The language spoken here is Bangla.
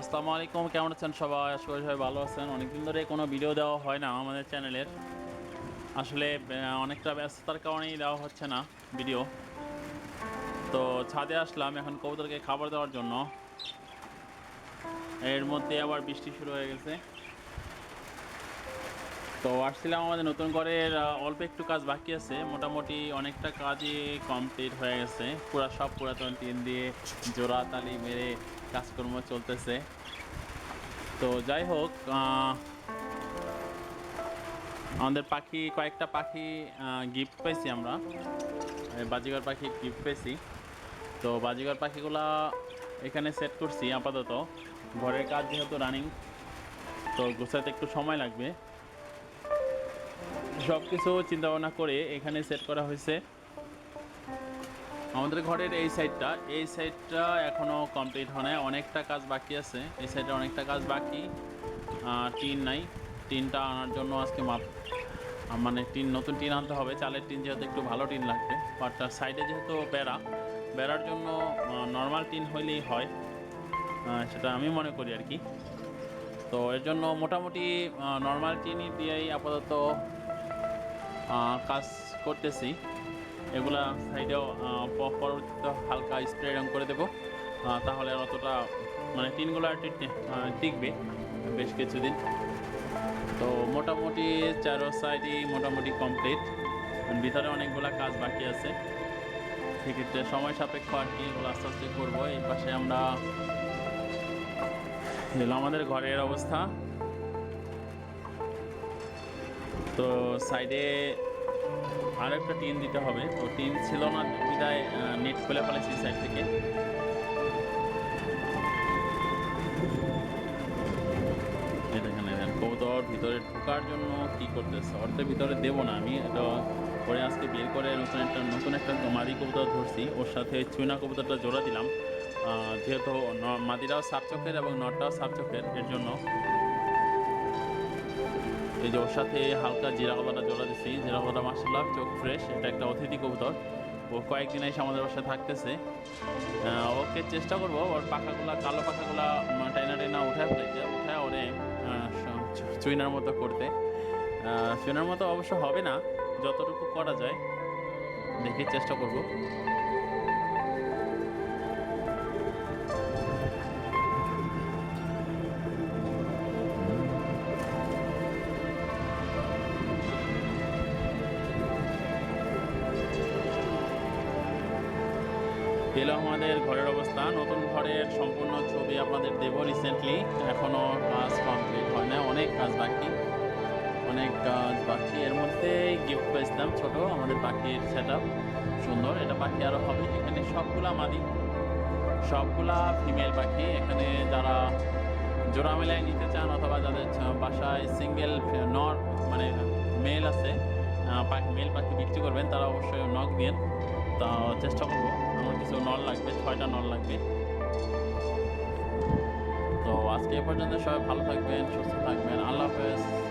আসসালামু আলাইকুম, কেমন আছেন সবাই? আশা করি সবাই ভালো আছেন। অনেকদিন ধরে কোনো ভিডিও দেওয়া হয় না আমাদের চ্যানেলের। আসলে অনেকটা ব্যস্ততার কারণেই দেওয়া হচ্ছে না ভিডিও। তো ছাদে আসলাম এখন কবুতরকে খাবার দেওয়ার জন্য। এর মধ্যে আবার বৃষ্টি শুরু হয়ে গেছে। তো আসছিলাম আমাদের নতুন ঘরের অল্প একটু কাজ বাকি আছে। মোটামুটি অনেকটা কাজই কমপ্লিট হয়ে গেছে। পুরা সব পুরাতন টিন দিয়ে জোড়া তালি মেরে কাজকর্ম চলতেছে। তো যাই হোক আমাদের পাখি, কয়েকটা পাখি গিফট পেয়েছি আমরা। বাজিগর পাখি গিফট পেয়েছি তো বাজিগর পাখিগুলা এখানে সেট করছি আপাতত। ঘরের কাজ যেহেতু রানিং তো গোছাতে একটু সময় লাগবে। সব কিছু চিন্তাভাবনা করে এখানে সেট করা হয়েছে। আমাদের ঘরের এই সাইডটা এই সাইডটা এখনও কমপ্লিট হয় নাই। অনেকটা কাজ বাকি আছে। এই সাইডে অনেকটা কাজ বাকি। টিন নাই। টিনটা আনার জন্য আজকে মাপ মানে টিন, নতুন টিন আনতে হবে। চালের টিন যেহেতু একটু ভালো টিন লাগবে। বাট সাইডে যেহেতু বেড়া, বেড়ার জন্য নর্মাল টিন হইলেই হয়। সেটা আমি মনে করি আর কি। তো এর জন্য মোটামুটি নর্মাল টিনই দিয়েই আপাতত কাজ করতেছি। এগুলা সাইডেও পরবর্তীতে হালকা স্প্রে রং করে দেবো। তাহলে অতটা মানে টিনগুলো আর টিকবে বেশ কিছুদিন। তো মোটামুটি চারো সাইডই মোটামুটি কমপ্লিট ভিতরে অনেকগুলা কাজ বাকি আছে। সেক্ষেত্রে সময় সাপেক্ষ আর কি এগুলো আস্তে আস্তে করব। এই পাশে আমরা আমাদের ঘরের অবস্থা। তো সাইডে আর একটা টিন দিতে হবে। তো টিন ছিল না, বিদায় নেট খুলে ফেলেছি সাইড থেকে। দেখেন ভিতরে ঢোকার জন্য কি করতেছে? অর্ধের ভিতরে দেবো না আমি, এটা পরে আজকে বের করে নতুন একটা নতুন একটা মাদি কবুতর ধরছি। ওর সাথে চুইনা কবুতরটা জোড়া দিলাম। যেহেতু মাদিরাও সাপ চোখের এবং নটটাও সাপ চোখের এর জন্য এই যে ওর সাথে হালকা জিরা কলাটা জোড়া দিচ্ছি জিরা কলাটা মাসাল্লাহ চোখ ফ্রেশ এটা একটা অতিথি কবুতর। ও কয়েকদিন এসে আমাদের বাসায় থাকতেছে। ওকে চেষ্টা করব, ওর পাখাগুলা, কালো পাখাগুলা টাইনা টাইনা উঠায় ফেলেছে উঠায় ওরে চুইনার মতো করতে। চুইনার মতো অবশ্য হবে না, যতটুকু করা যায়, দেখে চেষ্টা করব। এলো আমাদের ঘরের অবস্থা। নতুন ঘরের সম্পূর্ণ ছবি আপনাদের দেব রিসেন্টলি এখনও কাজ কমপ্লিট হয় না, অনেক কাজ বাকি। অনেক কাজ বাকি। এর মধ্যে গিফট পেয়েছিলাম ছোট, আমাদের পাখির সেট সুন্দর, এটা পাখি আরও হবে। এখানে সবগুলা মাদি, সবগুলা ফিমেল পাখি। এখানে যারা জোড়া মেলায় নিতে চান অথবা যাদের বাসায় সিঙ্গেল নর মানে মেল আছে পাখি মেল পাখি বিক্রি করবেন, তারা অবশ্যই নখ দিন তা চেষ্টা করব। আমার কিছু নল লাগবে, ছয়টা নল লাগবে। তো আজকে এ পর্যন্ত সবাই ভালো থাকবেন, সুস্থ থাকবেন, আল্লাহ হাফেজ।